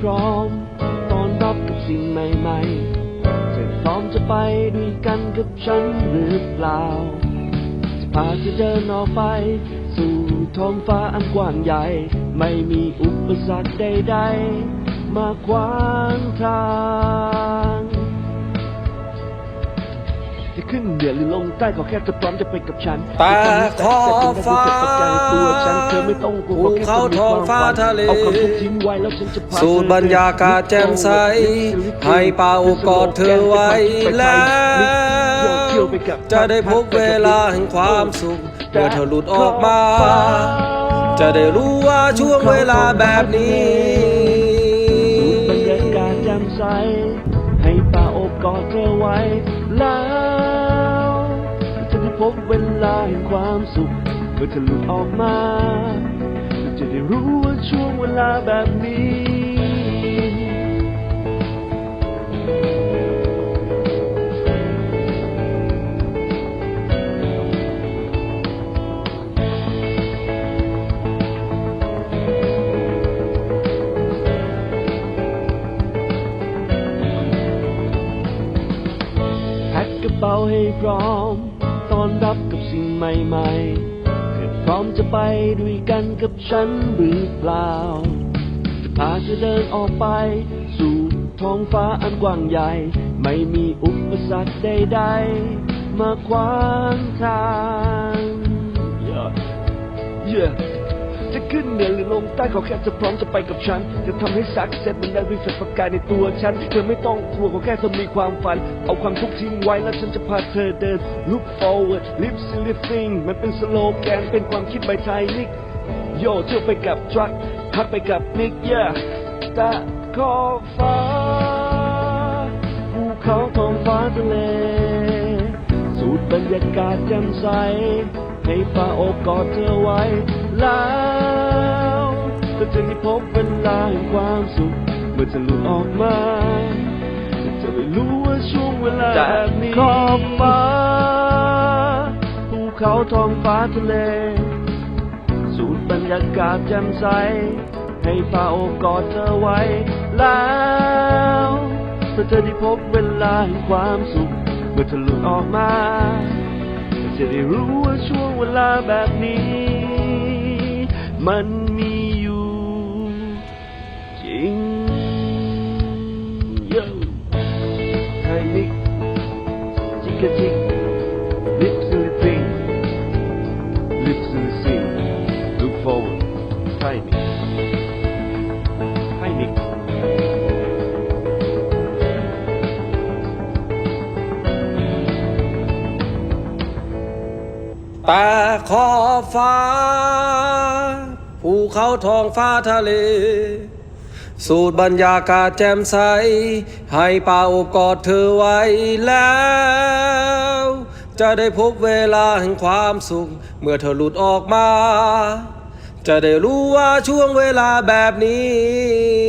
พร้อมตอนรับกับสิ่งใหม่ๆ เธอพร้อมจะไปด้วยกันกับฉันหรือเปล่า จะพาเธอเดินออกไป สู่ท้องฟ้าอันกว้างใหญ่ ไม่มีอุปสรรคใดๆ มาขวางทาง จะขึ้นเหนือหรือลงใต้ก็แค่เธอพร้อมจะไปกับฉันแต่ขอบฟ้าตัวฉันเธอไม่ต้องกลัวภูเขาท้องฟ้าทะเลเอาความทุกข์ทิ้งไว้แล้วฉันจะพาสูดบรรยากาศแจ่มใส ให้ป่าโอบกอดเธอไว้แล้วจะได้พบเวลาแห่งความสุขเมื่อเธอหลุดออกมา จะได้รู้ว่าช่วงเวลาแบบนี้สูดบรรยากาศแจ่มใส ให้ป่าโอบกอดเธอไว้แล้วจะได้ พบเวลาแห่งความสุขเมื่อเธอหลุดออกมาจะได้รู้ว่าช่วงเวลาแบบนี้แพ็คกระเป๋าให้พร้อม ต้อนรับกับสิ่งใหม่ๆเธอพร้อมจะไปด้วยกันกับฉันหรือเปล่าจะพาเธอเดินออกไป สู่ท้องฟ้าอันกว้างใหญ่ ไม่มีอุปสรรคใดๆ มาขวางทาง Yeah. Yeah. จะขึ้นเหนือหรือลงใต้ขอแค่เธอพร้อมจะไปกับฉัน จะทำให้สักเซ็ตมันได้วิเศษประกายในตัวฉัน เธอไม่ต้องกลัวขอแค่เธอมีความฝัน เอาความทุกข์ทิ้งไว้แล้วฉันจะพาเธอเดิน look forward live s l i v i n g มันเป็นสโลแกนเป็นความคิดใบไทยนิกโยเที่ยวไปกับทรัคพักไปกับนิก yeah ตะขอฟ้าภูเขาทองฟ้าทะเลสูดบรรยากาศแจ่มใสให้ฟ้าโอบกอดเธอไว้ แล้วก็จะได้พบเวลาแห่งความสุข เมื่อเธอหลุดออกมาจะไม่รู้ว่าช่วงเวลาแบบนี้ขอบฟ้าภูเขาทองฟ้าทะเล สูดบรรยากาศแจ่มใส ให้ฟ้าโอบกอดเธอไว้ แล้วเพื่อเธอได้พบเวลาแห่งความสุข เมื่อเธอหลุดออกมาจะได้รู้ว่าช่วงเวลาแบบนี้ มันมีอยู่จริงโย่ไทยมิกจิกกะจิกลิปซิลิปิง lips in the sea. Look forward. Hi, Nick. Hi, Nick. แต่ขอบฟ้า ภูเขาทองฟ้าทะเล สูตรบรรยากาศแจ่มใส ให้ป่าอบกอดเธอไว้แล้ว จะได้พบเวลาแห่งความสุข เมื่อเธอหลุดออกมา จะได้รู้ว่าช่วงเวลาแบบนี้